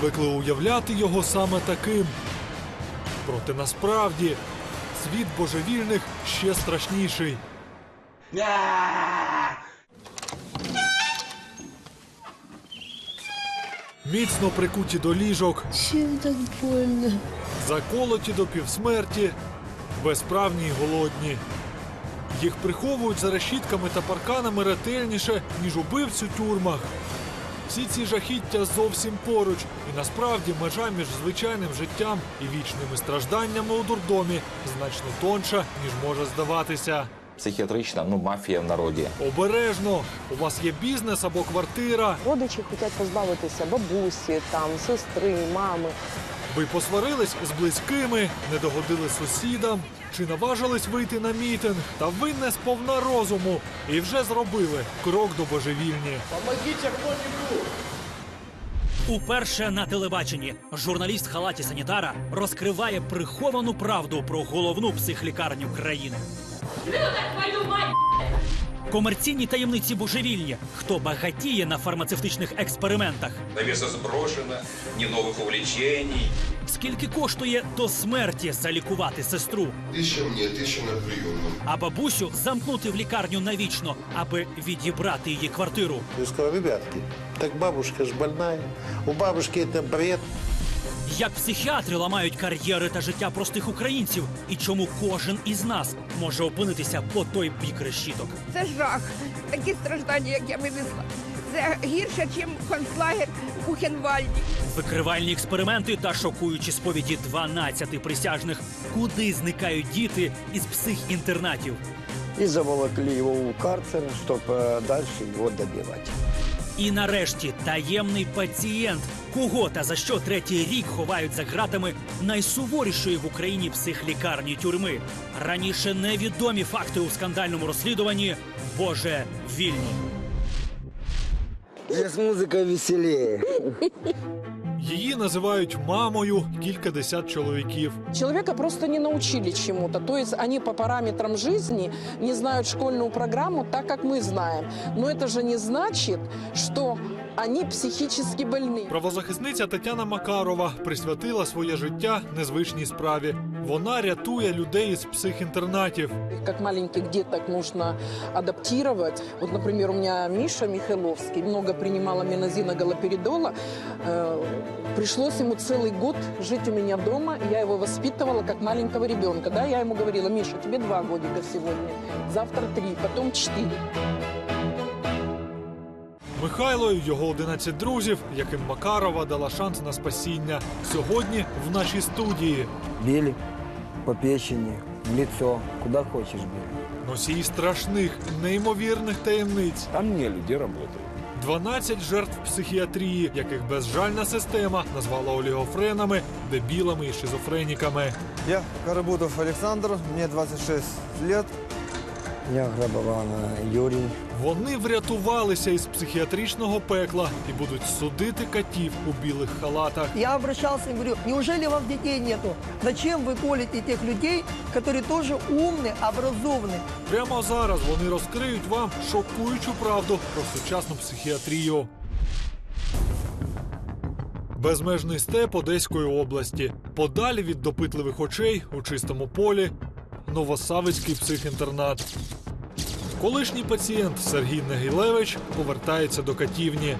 Звикли уявляти його саме таким. Проте насправді світ божевільних ще страшніший. Міцно прикуті до ліжок, Чем так больно? заколоті до півсмерті, безправні й голодні. Їх приховують за решітками та парканами ретельніше, ніж убивць у тюрмах. Всі ці жахіття зовсім поруч, і насправді межа між звичайним життям і вічними стражданнями у дурдомі значно тонша, ніж може здаватися. Психіатрична ну мафія в народі. Обережно! У вас є бізнес або квартира. Родичі хочуть позбавитися бабусі, там, сестри, мами. Ви посварились з близькими, не догодили сусідам, чи наважились вийти на мітинг, та ви не сповна розуму і вже зробили крок до божевільні. Уперше на телебаченні журналіст халаті санітара розкриває приховану правду про головну психлікарню країни Комерційні таємниці божевільні. Хто багатіє на фармацевтичних експериментах? Навеса сброшено, ни новых увлечений. Скільки коштує до смерті залікувати сестру? Тысяча мне, тысяча на приемном. А бабусю замкнути в лікарню навічно, аби відібрати її квартиру. Я сказал, ребятки, так бабушка ж больная. У бабушки это бред. Як психіатри ламають кар'єри та життя простих українців, і чому кожен із нас може опинитися по той бік решіток. Це жах. Такі страждання, як я винесла. Це гірше, ніж концлагер у Бухенвальді. Викривальні експерименти та шокуючі сповіді 12 присяжних, куди зникають діти із психінтернатів. и заволокли его в карцер, чтобы дальше его добивать. І нарешті таємний пацієнт. Кого та за що третій рік ховають за ґратами найсуворішої в Україні психлікарні тюрми. Раніше невідомі факти у скандальному розслідуванні. Боже вільні. Здесь музика веселее. Її називають мамою кількадесят чоловіків. Человека просто не научили чему-то. То есть они по параметрам жизни не знают школьную программу так, как мы знаем. Но это же не значит, что они психически больны. Правозахисниця Тетяна Макарова присвятила своє життя незвичній справі. Вона рятує людей із психінтернатів. Их как маленьких деток нужно адаптировать. Вот, например, у меня Миша Михайловский много принимал аминозина галоперидола. Э, пришлось ему целый год жить у меня дома. и Я его воспитывала как маленького ребенка. Да, я ему говорила, Миша, тебе два годика сегодня, завтра три, потом четыре. Михайло і його 11 друзів, яким Макарова дала шанс на спасіння. Сьогодні в нашій студії Били по печені, в лицо, куди хочеш бери. носій страшних, неймовірних таємниць. Там не люди працюють. 12 жертв психіатрії, яких безжальна система назвала олігофренами, дебілами і шизофреніками. Я Карабутов Олександр, мені 26 лет. Я Грабована Юрий. Вони врятувалися із психіатричного пекла і будуть судити катів у білих халатах. Я обращался и говорю, неужели у вас детей нету? Зачем вы колите тех людей, которые тоже умны, образованны? Прямо зараз вони розкриють вам шокуючу правду про сучасну психіатрію. Безмежний степ Одеської області. Подалі від допитливих очей у чистому полі. Новосавицький психінтернат. Колишній пацієнт Сергій Негілевич повертається до катівні.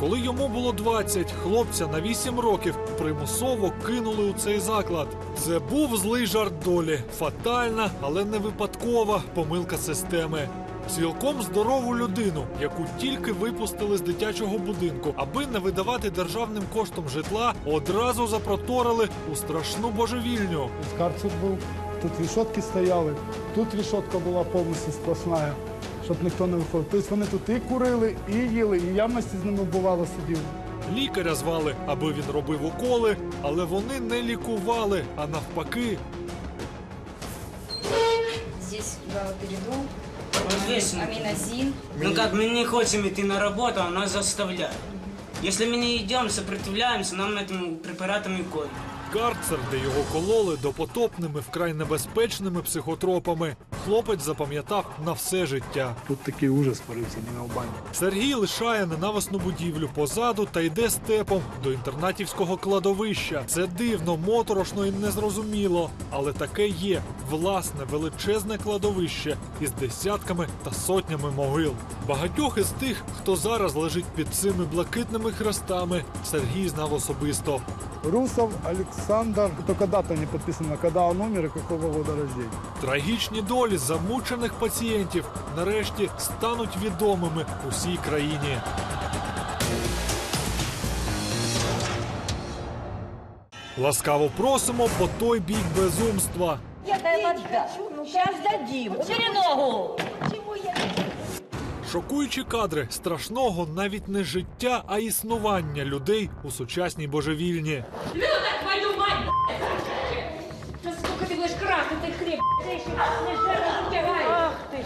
Коли йому було 20, хлопця на 8 років примусово кинули у цей заклад. Це був злий жарт долі, фатальна, але не випадкова помилка системи. Цілком здорову людину, яку тільки випустили з дитячого будинку, аби не видавати державним коштом житла, одразу запроторили у страшну божевільню. Карцер був, тут рішотки стояли, тут рішотка була повністю сплошна, щоб ніхто не виходив. Тобто вони тут і курили, і їли, і явності з ними бувало сиділи. Лікаря звали, аби він робив уколи, але вони не лікували, а навпаки, Здесь галоперидол, Здесь, аминозин. ну как мы не хотим идти на работу, а нас заставляют. Если мы не идем, сопротивляемся, нам этим препаратом и колют. Карцер, де його кололи допотопними вкрай небезпечними психотропами, хлопець запам'ятав на все життя. Тут такий ужас творився не в бані. Сергій лишає ненависну будівлю позаду та йде степом до інтернатівського кладовища. Це дивно, моторошно і незрозуміло, але таке є власне величезне кладовище із десятками та сотнями могил. Багатьох із тих, хто зараз лежить під цими блакитними хрестами, Сергій знав особисто. Русов Александр, только дата не підписана, коли он умер і какого года рождения. Трагічні долі замучених пацієнтів нарешті стануть відомими усій країні. Ласкаво просимо по той бік безумства. Я Сейчас дадим. Череногу. Шокуючі кадри страшного навіть не життя, а існування людей у сучасній божевільні. Люда, твою мать, Да сколько ты будешь красный, ты хлеб, ты еще не жирно затягаешь. Ах ты ж,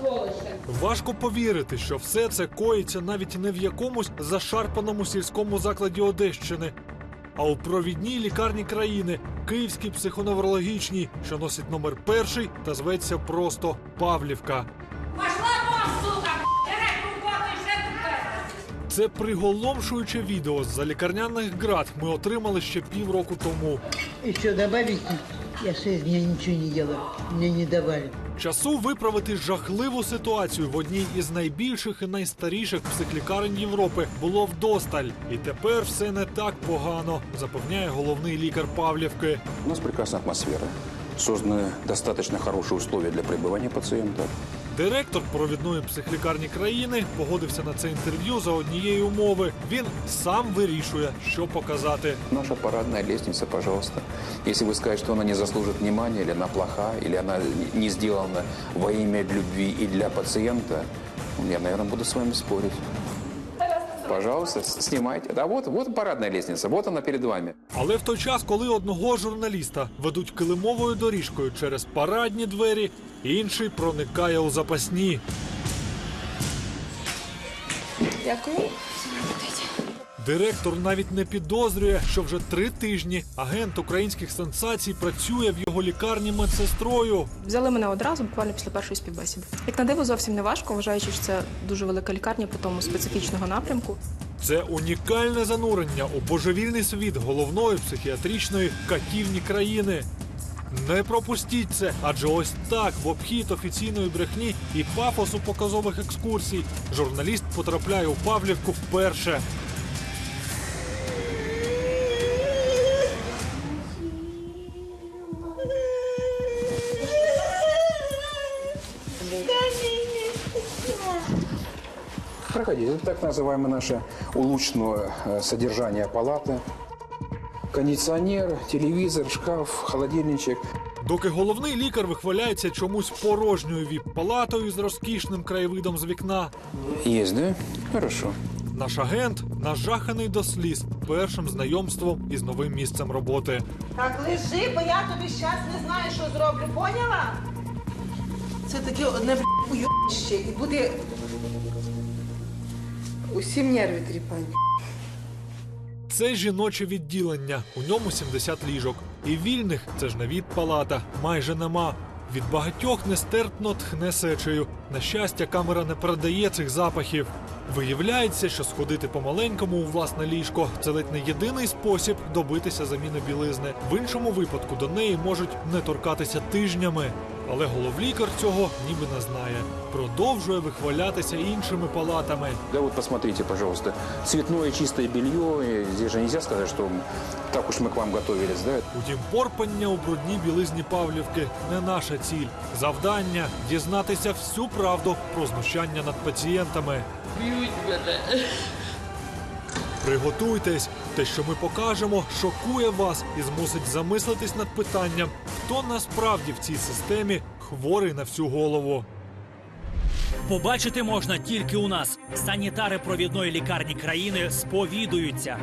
сволочь. Важко повірити, що все це коїться навіть не в якомусь зашарпаному сільському закладі Одещини, а у провідній лікарні країни Київській психоневрологічній, що носить номер перший та зветься просто Павлівка. Пошла Це приголомшуюче відео з-за лікарняних град ми отримали ще півроку тому. Еще добавить? Я шесть дней ничего не делала. Мне не давали. Часу виправити жахливу ситуацію в одній із найбільших і найстаріших психлікарень Європи було вдосталь. І тепер все не так погано, запевняє головний лікар Павлівки. У нас прекрасная атмосфера. Созданы достаточно хорошие условия для пребывания пациента. Директор провідної психлікарні країни погодився на це інтерв'ю за однієї умови. Він сам вирішує, що показати. Наша парадна лестница, пожалуйста. Якщо ви скажете, що вона не заслужить внимания, или вона плоха, или вона не зроблена во ім'я любви і для пацієнта, я, мабуть, буду з вами спорить. Пожалуйста, снімайте. А от, вот, парадна лестниця, от вот она перед вами. Але в той час, коли одного журналіста ведуть килимовою доріжкою через парадні двері, інший проникає у запасні. Дякую. Директор навіть не підозрює, що вже три тижні агент українських сенсацій працює в його лікарні медсестрою. Взяли мене одразу, буквально після першої співбесіди. Як на диво, зовсім не важко, вважаючи, що це дуже велика лікарня по тому специфічного напрямку. Це унікальне занурення у божевільний світ головної психіатричної катівні країни. Не пропустіть це, адже ось так, в обхід офіційної брехні і пафосу показових екскурсій, журналіст потрапляє у Павлівку вперше. Проходите. Это так называемое наше улучшенное э, содержание палаты. Кондиционер, телевизор, шкаф, холодильничек. Доки головний лікар вихваляється чомусь порожньою віп-палатою з розкішним краєвидом з вікна, Есть, да? Хорошо. наш агент нажаханий до сліз першим знайомством із новим місцем роботи. Так лежи, бо я тобі щас не знаю, що зроблю, поняла? Це таке одне уйще і буде усім нерви тріпані. Це жіноче відділення. У ньому 70 ліжок. І вільних це ж не від палата, майже нема. Від багатьох нестерпно тхне сечею. На щастя, камера не передає цих запахів. Виявляється, що сходити помаленькому у власне ліжко це ледь не єдиний спосіб добитися заміни білизни. В іншому випадку до неї можуть не торкатися тижнями. Але головлікар цього ніби не знає. Продовжує вихвалятися іншими палатами. Да вот посмотрите, пожалуйста, цветное чистое белье. Здесь же нельзя сказать, что так уж мы к вам готовились, да? Утім, порпання у брудній білизні Павлівки не наша ціль. Завдання дізнатися всю правду про знущання над пацієнтами. Б'ють мене. Приготуйтесь, те, що ми покажемо, шокує вас і змусить замислитись над питанням, хто насправді в цій системі хворий на всю голову. Побачити можна тільки у нас. Санітари провідної лікарні країни сповідуються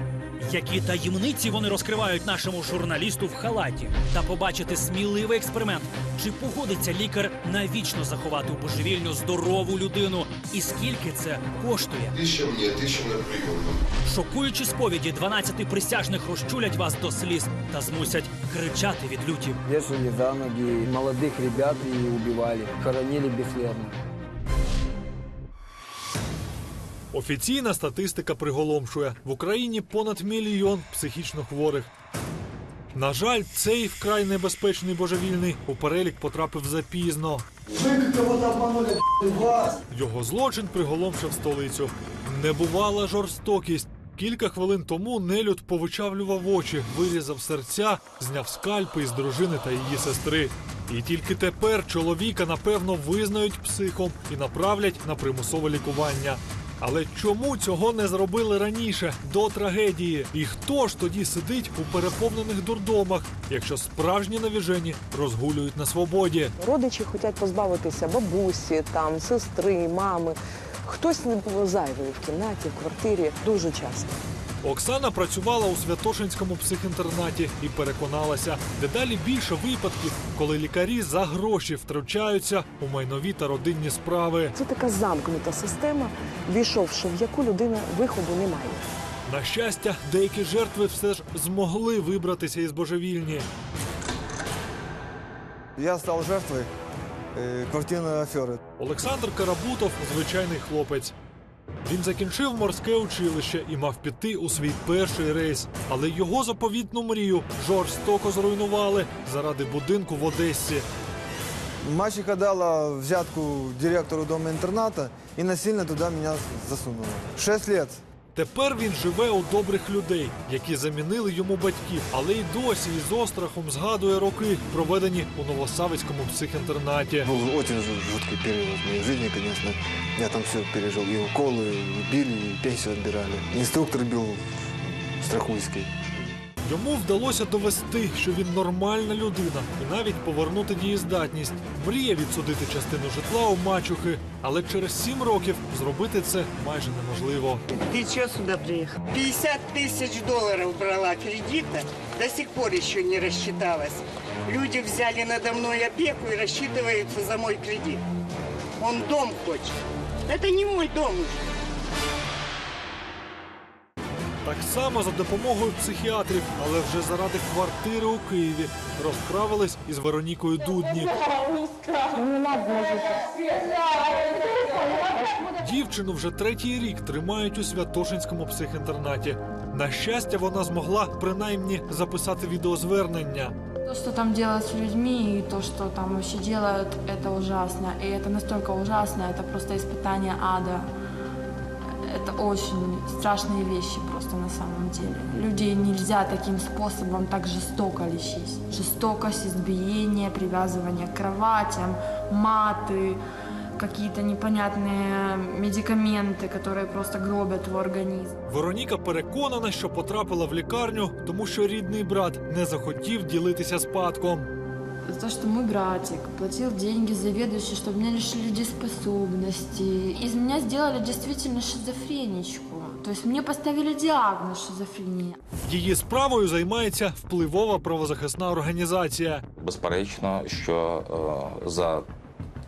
Які таємниці вони розкривають нашому журналісту в халаті, та побачити сміливий експеримент, чи погодиться лікар навічно заховати у божевільню здорову людину, і скільки це коштує. Тысяча мне, тысяча на приемном. Шокуючі сповіді 12 присяжних розчулять вас до сліз та змусять кричати від люті. Вешали за ноги молодых ребят и убивали. Хоронили бесследно. Офіційна статистика приголомшує в Україні понад мільйон психічно хворих. На жаль, цей вкрай небезпечний божевільний у перелік потрапив запізно. Його злочин приголомшив столицю. Небувала жорстокість. Кілька хвилин тому нелюд повичавлював очі, вирізав серця, зняв скальпи із дружини та її сестри. І тільки тепер чоловіка напевно визнають психом і направлять на примусове лікування. Але чому цього не зробили раніше до трагедії? І хто ж тоді сидить у переповнених дурдомах, якщо справжні навіжені розгулюють на свободі? Родичі хочуть позбавитися бабусі, там, сестри, мами. Хтось не було зайвий в кімнаті, в квартирі дуже часто. Оксана працювала у Святошинському психінтернаті і переконалася, дедалі більше випадків, коли лікарі за гроші втручаються у майнові та родинні справи. Це така замкнута система, війшовши в яку людина виходу немає. На щастя, деякі жертви все ж змогли вибратися із божевільні. Я стал жертвой э, квартирной аферы. Олександр Карабутов звичайний хлопець. Він закінчив морське училище і мав піти у свій перший рейс, але його заповітну мрію жорстоко зруйнували заради будинку в Одесі. Мачіка дала взятку директору дому інтерната і насильно туди мене засунула. Шесть лет. Тепер він живе у добрих людей, які замінили йому батьків, але й досі із острахом згадує роки, проведені у Новосавицькому психінтернаті. Був дуже жуткий період в моїй житті, звісно. Я там все пережив. І уколи, і били, і пенсію відбирали. Інструктор був Страхуйский. Йому вдалося довести, що він нормальна людина, і навіть повернути дієздатність. Мріє відсудити частину житла у мачухи, але через сім років зробити це майже неможливо. Ты что сюда приехал? 50 тысяч долларов брала кредита, до сих пор еще не рассчиталась. Люди взяли надо мной опеку и рассчитываются за мой кредит. Он дом хочет. Это не мой дом уже. Так само за допомогою психіатрів, але вже заради квартири у Києві розправились із Веронікою Дудні. Дівчину вже третій рік тримають у Святошинському психінтернаті. На щастя, вона змогла принаймні записати відеозвернення. То, что там делают с людьми, и то, что там вообще делают, это ужасно. И это настолько ужасно, это просто испытание ада. Это очень страшные вещи просто на самом деле. Людей нельзя таким способом так жестоко лечить. Жестокость, избиение, привязывание к кроватям, маты, какие-то непонятные медикаменты, которые просто гробят твой организм. Вероніка переконана, що потрапила в лікарню, тому що рідний брат не захотів ділитися спадком. За то, что мой братик платил деньги заведующий, чтобы меня лишили дееспособности. Из меня сделали действительно шизофреничку. То есть мне поставили диагноз шизофрения. Її справою займається впливова правозахисна організація. Безперечно, що е, за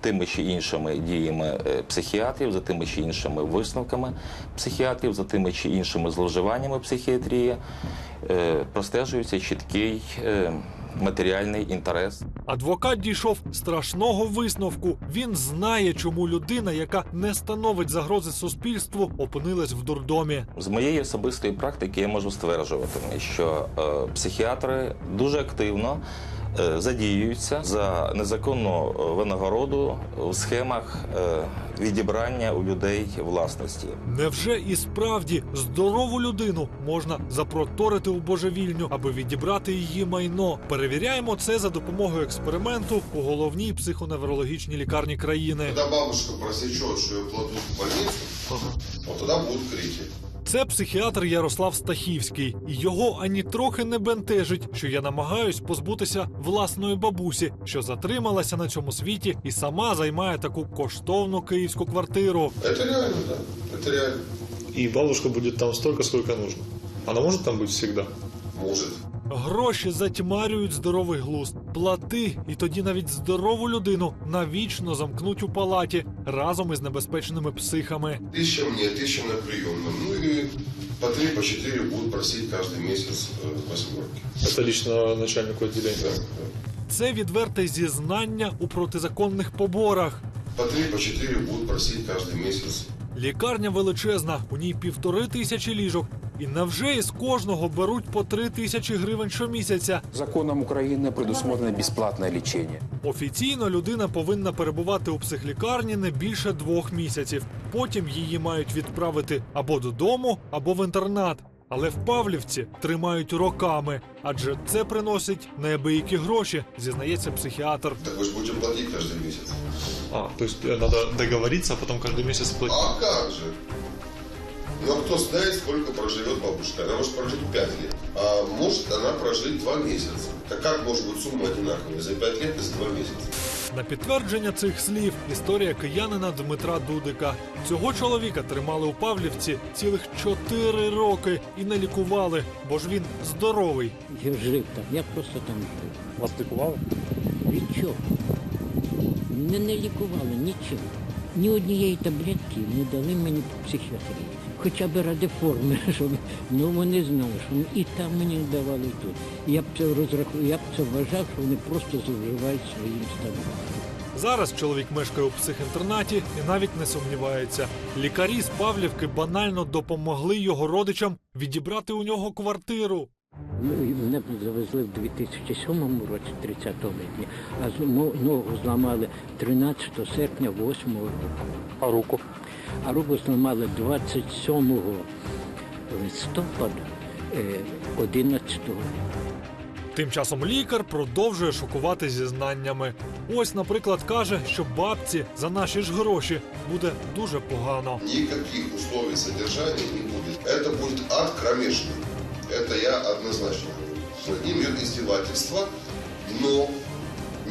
тими чи іншими діями е, психіатрів, за тими чи іншими висновками психіатрів, за тими чи іншими зловживаннями психіатрії е, простежується чіткий е, матеріальний інтерес. Адвокат дійшов страшного висновку. Він знає, чому людина, яка не становить загрози суспільству, опинилась в дурдомі. З моєї особистої практики я можу стверджувати, що е, психіатри дуже активно задіюються за незаконну е, винагороду в схемах е, відібрання у людей власності. Невже і справді здорову людину можна запроторити у божевільню, аби відібрати її майно? Перевіряємо це за допомогою експерименту у головній психоневрологічній лікарні країни. Когда бабушка просечет, что ее кладут в больницу, вот тогда будут крики. Це психіатр Ярослав Стахівський, і його ані трохи не бентежить, що я намагаюсь позбутися власної бабусі, що затрималася на цьому світі і сама займає таку коштовну київську квартиру. Это реально, да. Это реально. И бабушка будет там столько, сколько нужно. Она может там быть всегда? Может. Гроші затьмарюють здоровий глузд. Плати, і тоді навіть здорову людину навічно замкнуть у палаті разом із небезпечними психами. Тысяча мне, тысяча на приемном. Ну и по три, по четыре будут просить каждый месяц э, восьмерки. Это лично начальнику отделения. Це відверте зізнання у протизаконних поборах. По три, по четыре будут просить каждый месяц. Лікарня величезна, у ній півтори тисячі ліжок. І невже із кожного беруть по три тисячі гривень щомісяця? Законом Украины предусмотрено бесплатное лечение. Офіційно людина повинна перебувати у психлікарні не більше двох місяців. Потім її мають відправити або додому, або в інтернат. Але в Павлівці тримають роками, адже це приносить неабиякі гроші, зізнається психіатр. Так вы же будете платить каждый месяц. А, то есть э, надо договориться, а потом каждый месяц платить. А как же? Ну, а кто знает, сколько проживет бабушка? Она может прожить 5 лет. А может она прожить 2 месяца. Так как может быть сумма одинаковая за 5 лет и за 2 месяца? На підтвердження цих слів історія киянина Дмитра Дудика. Цього чоловіка тримали у Павлівці цілих чотири роки і не лікували, бо ж він здоровий. Я жив там, я просто там жив. Вас лікували? Від чого? Не, не лікували нічого. Ні однієї таблетки не дали мені психіатрії. Хоча б ради форми, щоб ну вони знали, що і там мені давали і тут. Я б це розрахував, я б це вважав, що вони просто зловживають своїм станом. Зараз чоловік мешкає у психінтернаті і навіть не сумнівається. Лікарі з Павлівки банально допомогли його родичам відібрати у нього квартиру. Ну, Мене завезли в 2007 році, 30 липня, а ногу зламали 13 серпня 8 року. А руку? А руку зламали 27 листопада е, 11 року. Тим часом лікар продовжує шокувати зізнаннями. Ось, наприклад, каже, що бабці за наші ж гроші буде дуже погано. Никаких условий содержания не будет. Это будет ад кромешный. Это я однозначно говорю. Над ним идет издевательство, но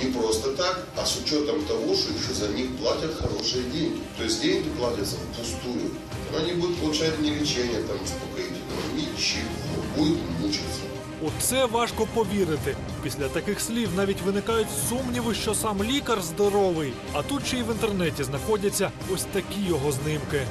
не просто так, а с учетом того, что еще за них платят хорошие деньги. То есть деньги платятся впустую. Они будут получать не лечение там успокоительного, ничего. Будут мучиться. У це важко повірити. Після таких слів навіть виникають сумніви, що сам лікар здоровий. А тут ще й в інтернеті знаходяться ось такі його знимки.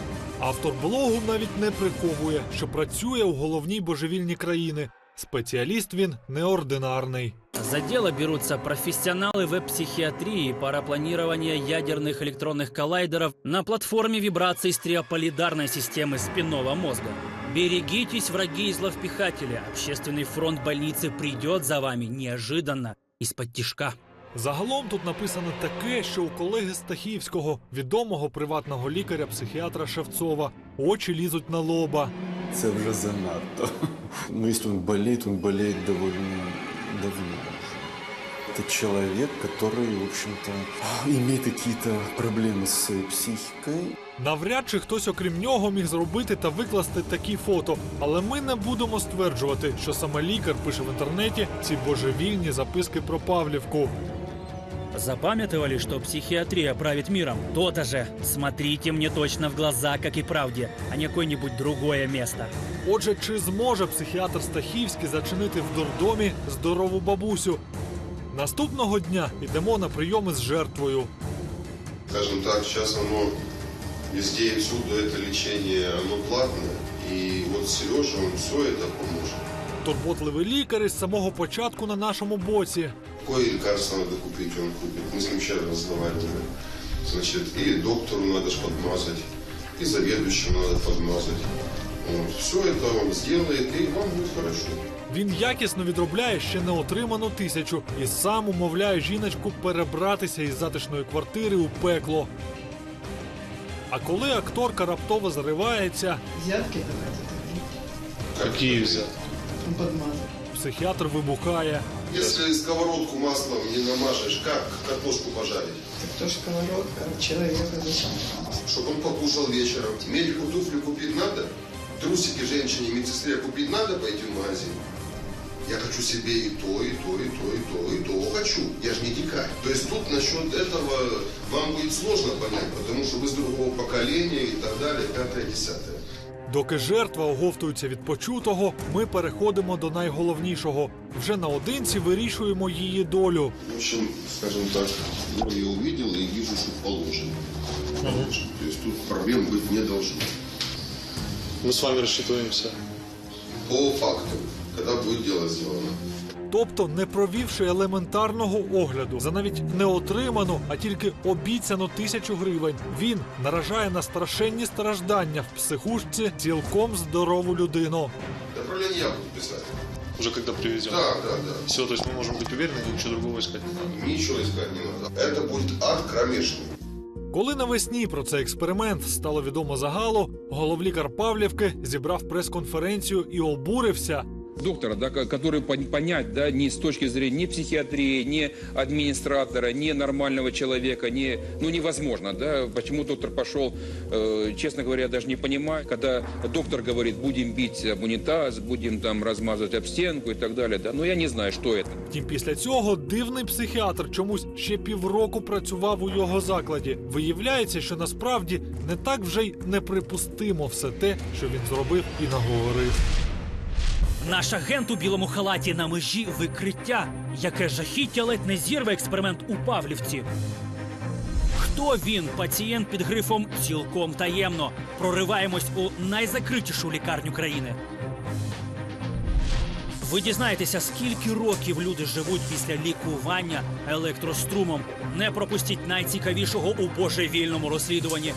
Автор блогу навіть не приховує, що працює у головній божевільні країни. Спеціаліст він неординарний. За дело берутся профессионалы веб-психиатрии и парапланирования ядерных электронных коллайдеров на платформе вибраций стриополидарной системы спинного мозга. Берегитесь, враги и зловпихатели. Общественный фронт больницы придет за вами неожиданно, из-под тишка. Загалом тут написано таке, що у колеги Стахівського, відомого приватного лікаря-психіатра Шевцова, очі лізуть на лоба. Це вже занадто. Ну, если он болеет, он болеет довольно давно. Это человек, который, в общем-то, имеет какие-то проблемы с своей психикой. Навряд чи хтось, окрім нього, міг зробити та викласти такі фото. Але ми не будемо стверджувати, що саме лікар пише в інтернеті ці божевільні записки про Павлівку. Запамятовали, что психиатрия правит миром? То-то же. Смотрите мне точно в глаза, как и правде, а не какое-нибудь другое место. Отже, чи зможе психіатр Стахівський зачинити в дурдомі здорову бабусю? Наступного дня йдемо на прийоми з жертвою. Скажем так, сейчас оно везде и всюду это лечение, оно платное. И вот Сережа, он все это поможет. Турботливий лікар із самого початку на нашому боці. Какое лекарство надо купить, он купит. Мы с ним вчера разговаривали. Значит, и доктору надо ж подмазать, и заведующему надо подмазать. Вот. Все это он сделает, и вам будет хорошо. Він якісно відробляє ще не отриману тисячу і сам умовляє жіночку перебратися із затишної квартири у пекло. А коли акторка раптово заривається, Взятки давайте Які взятки? подмазать. Психіатр вибухає. Если сковородку маслом не намажешь, как картошку пожарить? Так то сковородка, человека зачем? Чтобы он покушал вечером. Медику туфли купить надо? трусики женщине медсестре купить надо пойти в магазин? Я хочу себе и то, и то, и то, и то, и то хочу. Я же не дикарь. То есть тут насчет этого вам будет сложно понять, потому что вы с другого поколения и так далее, пятое, десятое. Доки жертва оговтується від почутого, ми переходимо до найголовнішого. Вже наодинці вирішуємо її долю. В общем, скажем так, ну, я увидел и вижу, что положено. Положено. То есть тут проблем быть не должно. Мы с вами рассчитываемся. По факту, когда будет дело сделано. Тобто, не провівши елементарного огляду за навіть не отриману, а тільки обіцяну тисячу гривень, він наражає на страшенні страждання в психушці цілком здорову людину. Направление я буду писать. Уже когда привезем. Да, да, да. Все, то есть мы можем быть уверены, ничего другого искать не надо. Ничего искать не надо. Это будет ад кромешный. Коли навесні про цей експеримент стало відомо загалу, головлікар Павлівки зібрав прес-конференцію і обурився. доктора, да, ко- который пон- понять, да, не с точки зрения ни психиатрии, ни администратора, ни нормального человека, не, ну невозможно, да, почему доктор пошел, э, честно говоря, я даже не понимаю, когда доктор говорит, будем бить об унитаз, будем там размазывать об стенку и так далее, да, ну я не знаю, что это. Втім, після цього дивний психіатр чомусь ще півроку працював у його закладі. Виявляється, що насправді не так вже й неприпустимо все те, що він зробив і наговорив. Наш агент у білому халаті на межі викриття, яке жахіття ледь не зірве експеримент у Павлівці. Хто він, пацієнт під грифом цілком таємно. Прориваємось у найзакритішу лікарню країни. Ви дізнаєтеся, скільки років люди живуть після лікування електрострумом. Не пропустіть найцікавішого у божевільному розслідуванні.